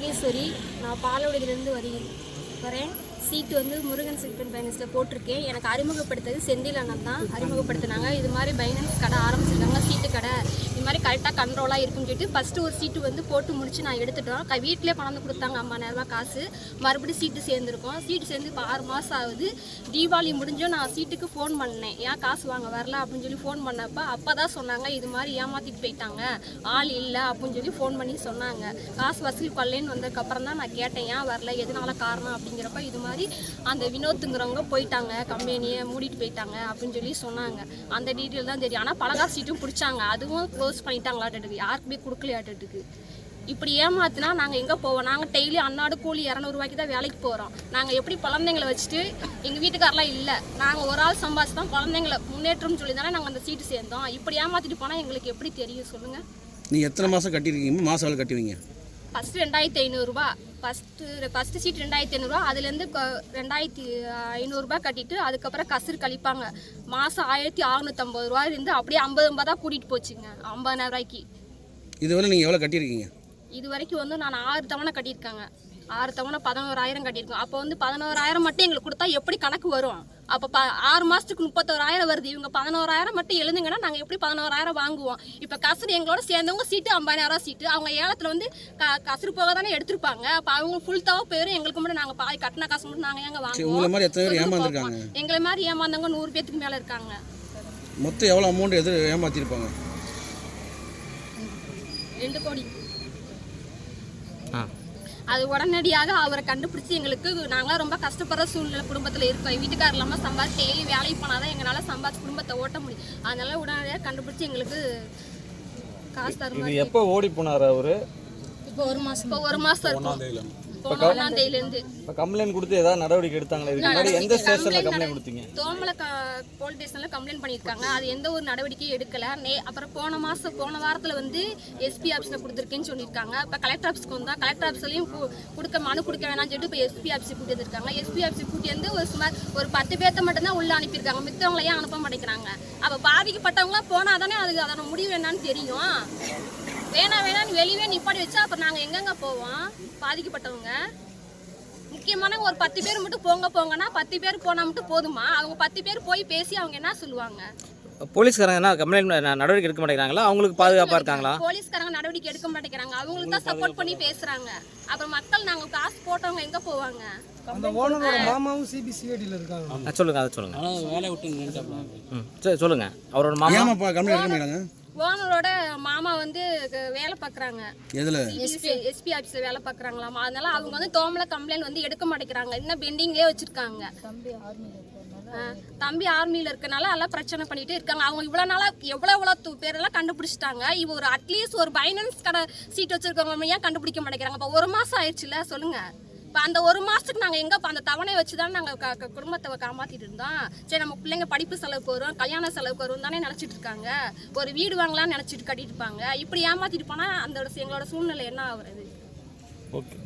நாகேஸ்வரி நான் பாலவடியிலேருந்து வரி வரேன். சீட்டு வந்து முருகன் சில்பன் பைனான்ஸில் போட்டிருக்கேன். எனக்கு அறிமுகப்படுத்தது செந்தில் அண்ணன் தான். அறிமுகப்படுத்தினாங்க. இது மாதிரி பைனான்ஸ் கடை ஆரம்பிச்சிருக்காங்க. சீட்டு கடை. இது மாதிரி கரெக்டாக கண்ட்ரோலாக இருக்குன்னு சொல்லிட்டு ஃபஸ்ட்டு ஒரு சீட்டு வந்து போட்டு முடிச்சு நான் எடுத்துட்டோம். வீட்டிலே பணம் கொடுத்தாங்க. கொடுத்தாங்க ஐம்பதாயிரரூபா காசு. மறுபடியும் சீட்டு சேர்ந்துருக்கோம். சீட்டு சேர்ந்து இப்போ ஆறு மாதம் ஆகுது. தீபாவளி முடிஞ்சோ நான் சீட்டுக்கு ஃபோன் பண்ணேன். ஏன் காசு வாங்க வரல அப்படின்னு சொல்லி ஃபோன் பண்ணப்போ அப்போ தான் சொன்னாங்க இது மாதிரி ஏமாற்றிட்டு போயிட்டாங்க. ஆள் இல்லை அப்படின்னு சொல்லி ஃபோன் பண்ணி சொன்னாங்க. காசு வசூல் கொள்ளைன்னு வந்ததுக்கப்புறம் தான் நான் கேட்டேன். ஏன் வரல? எதனால காரணம் அப்படிங்கிறப்ப இது மாதிரி அந்த வினோத்துங்கிறவங்க போயிட்டாங்க கம்பெனியை மூடிட்டு போயிட்டாங்க அப்படின்னு சொல்லி சொன்னாங்க. அந்த டீட்டெயில் தான் தெரியும். ஆனால் பலகா சீட்டும் பிடிச்சாங்க. அதுவும் க்ளோஸ் பண்ணிட்டாங்களாட்டுக்கு யாருக்குமே கொடுக்கலையாட்டுக்கு இப்படி ஏமாத்தினா நாங்கள் எங்கே போவோம்? நாங்கள் டெய்லி அன்னாடு கூலி இரநூறுவாய்க்கு தான் வேலைக்கு போகிறோம் நாங்கள் எப்படி குழந்தைங்கள வச்சுட்டு எங்கள் வீட்டுக்காரெலாம் இல்லை. நாங்கள் ஒரு ஆள் சம்பாதிச்சு தான் குழந்தைங்கள முன்னேற்றம் சொல்லி தானே நாங்கள் அந்த சீட்டு சேர்ந்தோம். இப்படி ஏமாற்றிட்டு போனால் எங்களுக்கு எப்படி தெரியும்? சொல்லுங்கள் நீங்கள் எத்தனை மாதம் கட்டியிருக்கீங்க? மாதம் கட்டுவீங்க? ஃபஸ்ட்டு ரெண்டாயிரத்தி ஐநூறுரூபா ஃபஸ்ட்டு ஃபஸ்ட்டு சீட் ரெண்டாயிரத்தி ஐநூறுரூவா அதுலேருந்து ரெண்டாயிரத்தி ஐநூறுரூபா கட்டிட்டு அதுக்கப்புறம் கசுறு கழிப்பாங்க. மாதம் ஆயிரத்தி அறநூற்றம்பது ரூபா இருந்து அப்படியே ஐம்பது ஐம்பதா கூட்டிகிட்டு போச்சுங்க ஐம்பதாயிரம் ரூபாய்க்கு. இதுவரை நீங்கள் எவ்வளோ கட்டியிருக்கீங்க? இது வரைக்கும் வந்து நான் ஆறு தவணை கட்டியிருக்காங்க. ஆறு தவணை பதினோராயிரம் கட்டியிருக்கோம். அப்போ வந்து பதினோராயிரம் மட்டும் எங்களுக்கு கொடுத்தா எப்படி கணக்கு வரும்? அப்போ ப ஆறு மாதத்துக்கு முப்பத்தோராயிரம் வருது. இவங்க பதினோராயிரம் மட்டும் எழுதுங்கன்னா நாங்கள் எப்படி பதினோராயிரம் வாங்குவோம்? இப்போ கசுறு எங்களோட சேர்ந்தவங்க சீட்டு ஐம்பதாயிரம் சீட்டு. அவங்க ஏலத்தில் வந்து க கசுறு போக தானே எடுத்திருப்பாங்க. அப்போ அவங்க ஃபுல் தவ போயிடும் எங்களுக்கு மட்டும் நாங்கள் பாதி கட்டின காசு மட்டும் நாங்கள் எங்க வாங்குவோம். மாதிரி எத்தனை பேர் சொல்லுங்க ஏமாந்துருக்காங்க? பார்ப்போம். எங்களை மாதிரி ஏமாந்தவங்க நூறு பேத்துக்கு மேலே இருக்காங்க. மொத்தம் எவ்வளோ அமௌண்ட் எது ஏமாற்றிருப்பாங்க ரெண்டு கோடி. ஆ. அது உடனடியாக அவரை கண்டுபிடிச்சி எங்களுக்கு நாங்களாம் ரொம்ப கஷ்டப்படுற சூழ்நிலை குடும்பத்தில் இருக்கோம். என் வீட்டுக்காரர் இல்லாமல் சம்பாதிச்சு டெய்லி வேலைக்கு போனால் தான் எங்களால் சம்பாதிச்சு குடும்பத்தை ஓட்ட முடியும். அதனால உடனடியாக கண்டுபிடிச்சி எங்களுக்கு காசு தர இது மாதிரி எப்போ ஓடி போனார் அவரு? இப்போ ஒரு மாதம் இப்போ ஒரு மாதம் இருக்கும். இப்போ கம்ப்ளைண்ட் கொடுத்து ஏதாவது நடவடிக்கை எடுத்தாங்களா? இதுக்கு முன்னாடி எந்த ஸ்டேஷனில் கம்ப்ளைண்ட் கொடுத்தீங்க? தோமலை க போலீஸ் ஸ்டேஷனில் கம்ப்ளைண்ட் பண்ணியிருக்காங்க. அது எந்த ஒரு நடவடிக்கையும் எடுக்கல. நே அப்புறம் போன மாதம் போன வாரத்தில் வந்து எஸ்பி ஆஃபீஸில் கொடுத்துருக்கேன்னு சொல்லியிருக்காங்க. இப்போ கலெக்டர் ஆஃபீஸ்க்கு வந்தால் கலெக்டர் ஆஃபீஸ்லையும் கொடுக்க மனு கொடுக்க வேணாம்னு சொல்லிட்டு இப்போ எஸ்பி ஆஃபீஸுக்கு கூட்டி வந்திருக்காங்க எஸ்பி ஆஃபீஸுக்கு கூட்டி வந்து ஒரு சுமார் ஒரு பத்து பேர்த்த மட்டும்தான் உள்ளே அனுப்பியிருக்காங்க. மித்தவங்களை ஏன் அனுப்ப மாட்டேங்கிறாங்க? அப்போ பாதிக்கப்பட்டவங்களாம் போனால் தானே அதுக்கு அதோட முடிவு என்னன்னு தெரியும். வேணாம் வேணாம்னு வெளியவே நிப்பாடி வச்சா அப்புறம் நாங்கள் எங்கெங்க போவோம்? பாதிக்கப்பட்டவங்க. முக்கியமான ஒரு பத்து பேர் மட்டும் போங்க போங்கன்னா பத்து பேர் போனா மட்டும் போதுமா? அவங்க பத்து பேர் போய் பேசி அவங்க என்ன சொல்லுவாங்க? போலீஸ்காரங்க என்ன கம்ப்ளைண்ட் நடவடிக்கை எடுக்க மாட்டேங்கிறாங்களா? அவங்களுக்கு பாதுகாப்பாக இருக்காங்களா? போலீஸ்காரங்க நடவடிக்கை எடுக்க மாட்டேங்கிறாங்க. அவங்களுக்கு தான் சப்போர்ட் பண்ணி பேசுறாங்க. அப்புறம் மக்கள் நாங்க காசு போட்டவங்க எங்க போவாங்க? அந்த ஓனரோட மாமாவும் சிபிசிஐடியில் இருக்காங்க. சொல்லுங்க அதை சொல்லுங்க. ம் சரி சொல்லுங்க. அவரோட மாமா? ஏமாப்பா கம்ப்ளைண்ட் எடுக்க மாட்டாங்க. ஓனரோட மாமா வந்து வேலை பார்க்குறாங்க. எதில்? எஸ்பி. எஸ்பி ஆஃபீஸில் வேலை பார்க்குறாங்களாமா. அதனால அவங்க வந்து தோமல கம்ப்ளைண்ட் வந்து எடுக்க மாட்டேங்கிறாங்க. இன்னும் பெண்டிங்லேயே வச்சிருக்காங்க. தம்பி ஆர்மியில் இருக்கனால எல்லாம் பிரச்சனை பண்ணிட்டு இருக்காங்க. அவங்க இவ்வளோ நாளாக எவ்வளோ எவ்வளோ து- பேரெல்லாம் கண்டுபிடிச்சிட்டாங்க. இவ ஒரு அட்லீஸ்ட் ஒரு பைனான்ஸ் கடை சீட் வச்சிருக்கவங்க ஏன் கண்டுபிடிக்க மாட்டேங்கிறாங்க. இப்போ ஒரு மாதம் ஆயிடுச்சுல சொல்லுங்க. இப்போ அந்த ஒரு மாதத்துக்கு நாங்கள் எங்கே அந்த தவணையை வச்சு தான் நாங்கள் க குடும்பத்தை காமாற்றிட்டு இருந்தோம். சரி நம்ம பிள்ளைங்க படிப்பு செலவுக்கு வரும் கல்யாண செலவுக்கு வரும் தானே நினச்சிட்டு இருக்காங்க. ஒரு வீடு வாங்கலாம்னு நினச்சிட்டு கட்டிட்டு இருப்பாங்க. இப்படி ஏமாற்றிட்டு போனால் அந்த எங்களோட சூழ்நிலை என்ன ஆகுறது? ஓகே.